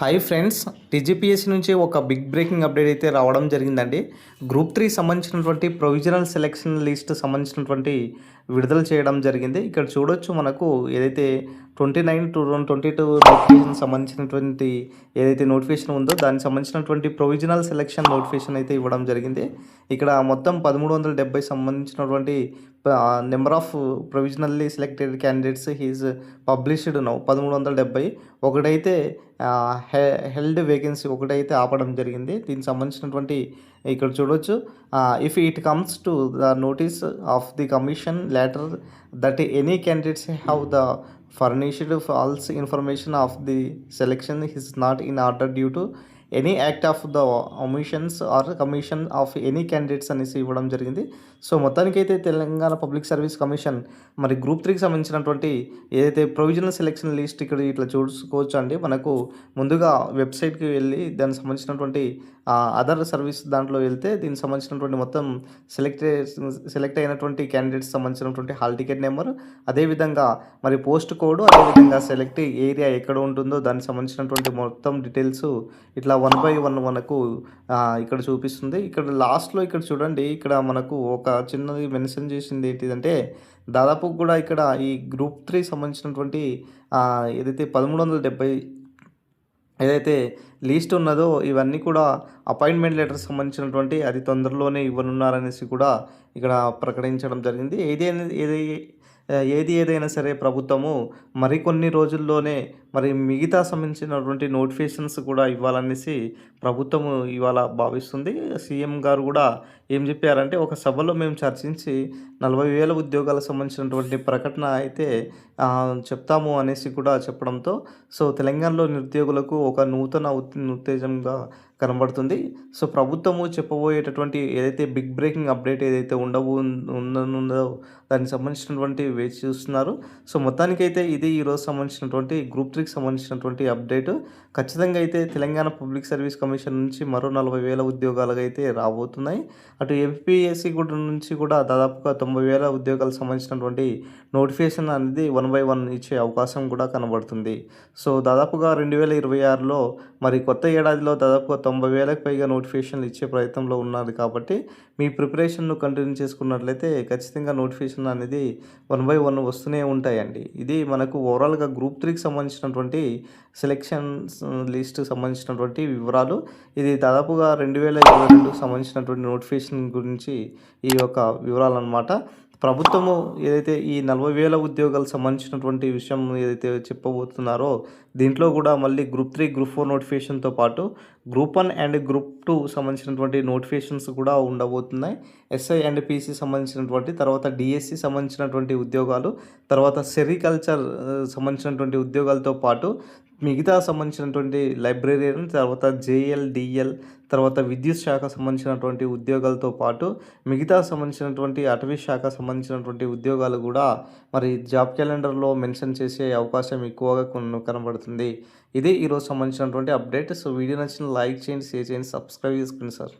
Hi friends TGPSC నుంచి ఒక big breaking update అయితే రావడం జరిగిందండి. గ్రూప్ త్రీ సంబంధించినటువంటి ప్రొవిజనల్ సెలెక్షన్ లిస్ట్ సంబంధించినటువంటి విడుదల చేయడం జరిగింది. ఇక్కడ చూడొచ్చు మనకు ఏదైతే twenty nine two thousand twenty two notification సంబంధించినటువంటి ఏదైతే నోటిఫికేషన్ ఉందో దానికి సంబంధించినటువంటి ప్రొవిజనల్ సెలెక్షన్ నోటిఫికేషన్ అయితే ఇవ్వడం జరిగింది. ఇక్కడ మొత్తం పదమూడు వందల డెబ్బై సంబంధించినటువంటి number of provisionally selected candidates has published now పదమూడు వందల డెబ్బై. ఒకటైతే హెల్డ్ వేకెన్సీ ఒకటైతే ఆపడం జరిగింది. దీనికి సంబంధించినటువంటి ఇక్కడ చూడవచ్చు if it comes to the notice of the commission letter that any candidates have the furnished false information of the selection is not in order due to any act of the omissions or commission of any candidates అనేసి ఇవ్వడం జరిగింది. So మొత్తానికైతే Telangana public service commission మరి group త్రీకి సంబంధించినటువంటి ఏదైతే provisional selection list ఇక్కడ ఇట్లా చూసుకోవచ్చు అండి మనకు ముందుగా వెబ్సైట్కి వెళ్ళి దానికి సంబంధించినటువంటి అదర్ సర్వీస్ దాంట్లో వెళ్తే దీనికి సంబంధించినటువంటి మొత్తం సెలెక్ట్ సెలెక్ట్ అయినటువంటి క్యాండిడేట్స్ సంబంధించినటువంటి హాల్ టికెట్ నెంబర్ అదేవిధంగా మరి పోస్ట్ కోడ్ అదేవిధంగా సెలెక్ట్ ఏరియా ఎక్కడ ఉంటుందో దానికి సంబంధించినటువంటి మొత్తం డీటెయిల్స్ ఇట్లా వన్ బై వన్ మనకు ఇక్కడ చూపిస్తుంది. ఇక్కడ లాస్ట్లో ఇక్కడ చూడండి ఇక్కడ మనకు ఒక చిన్నది మెన్షన్ చేసింది ఏంటిదంటే దాదాపు కూడా ఇక్కడ ఈ గ్రూప్ త్రీ సంబంధించినటువంటి ఏదైతే పదమూడు వందల డెబ్బై ఏదైతే లీస్ట్ ఉన్నదో ఇవన్నీ కూడా అపాయింట్మెంట్ లెటర్ సంబంధించినటువంటి అది తొందరలోనే ఇవ్వనున్నారనేసి కూడా ఇక్కడ ప్రకటించడం జరిగింది. ఏదైనా ఏది ఏది ఏదైనా సరే ప్రభుత్వము మరికొన్ని రోజుల్లోనే మరి మిగతా సంబంధించినటువంటి నోటిఫికేషన్స్ కూడా ఇవ్వాలనేసి ప్రభుత్వము ఇవాళ భావిస్తుంది. సీఎం గారు కూడా ఏం చెప్పారంటే ఒక సభలో మేము చర్చించి నలభై వేల ఉద్యోగాలకు సంబంధించినటువంటి ప్రకటన అయితే చెప్తాము అనేసి కూడా చెప్పడంతో సో తెలంగాణలో నిరుద్యోగులకు ఒక నూతన ఉత్తేజంగా కనబడుతుంది. సో ప్రభుత్వము చెప్పబోయేటటువంటి ఏదైతే బిగ్ బ్రేకింగ్ అప్డేట్ ఏదైతే ఉండవు ఉండనుందో దానికి సంబంధించినటువంటి వేచి చూస్తున్నారు. సో మొత్తానికైతే ఇది ఈరోజు సంబంధించినటువంటి గ్రూప్ త్రీకి సంబంధించినటువంటి అప్డేట్. ఖచ్చితంగా అయితే తెలంగాణ పబ్లిక్ సర్వీస్ కమిషన్ నుంచి మరో నలభై వేల ఉద్యోగాలుగా అయితే రాబోతున్నాయి. అటు ఎంపీఎస్సీ కూడా నుంచి కూడా దాదాపుగా తొంభై వేల ఉద్యోగాలకు సంబంధించినటువంటి నోటిఫికేషన్ అనేది వన్ బై వన్ ఇచ్చే అవకాశం కూడా కనబడుతుంది. సో దాదాపుగా రెండు వేల ఇరవై ఆరులో మరి కొత్త ఏడాదిలో దాదాపుగా తొంభై వేలకు పైగా నోటిఫికేషన్లు ఇచ్చే ప్రయత్నంలో ఉన్నారు కాబట్టి మీ ప్రిపరేషన్ను కంటిన్యూ చేసుకున్నట్లయితే ఖచ్చితంగా నోటిఫికేషన్ అనేది వన్ బై వన్ వస్తూనే ఉంటాయండి. ఇది మనకు ఓవరాల్గా గ్రూప్ త్రీకి సంబంధించిన సంబంధించినటువంటి సెలెక్షన్ లిస్ట్ uh, సంబంధించినటువంటి వివరాలు. ఇది దాదాపుగా రెండు వేల ఇరవై రెండుకు సంబంధించినటువంటి నోటిఫికేషన్ గురించి ఈ యొక్క వివరాలు అనమాట ప్రభుత్వము ఏదైతే ఈ నలభై వేల ఉద్యోగాలకు సంబంధించినటువంటి విషయం ఏదైతే చెప్పబోతున్నారో దీంట్లో కూడా మళ్ళీ గ్రూప్ త్రీ గ్రూప్ ఫోర్ నోటిఫికేషన్తో పాటు group one and group two సంబంధించినటువంటి నోటిఫికేషన్స్ కూడా ఉండబోతున్నాయి. ఎస్ఐ అండ్ పీసీ సంబంధించినటువంటి తర్వాత డిఎస్సి సంబంధించినటువంటి ఉద్యోగాలు తర్వాత సెరికల్చర్ uh, సంబంధించినటువంటి ఉద్యోగాలతో పాటు మిగతా సంబంధించినటువంటి లైబ్రరీయన్ తర్వాత జేఎల్ డిఎల్ తర్వాత విద్యుత్ శాఖ సంబంధించినటువంటి ఉద్యోగాలతో పాటు మిగతా సంబంధించినటువంటి అటవీ శాఖ సంబంధించినటువంటి ఉద్యోగాలు కూడా మరి జాబ్ క్యాలెండర్లో మెన్షన్ చేసే అవకాశం ఎక్కువగా కనబడుతుంది. ఇది ఈరోజు సంబంధించినటువంటి అప్డేట్. సో వీడియో నచ్చిన లైక్ చేయండి షేర్ చేయండి సబ్స్క్రైబ్ చేసుకోండి సార్.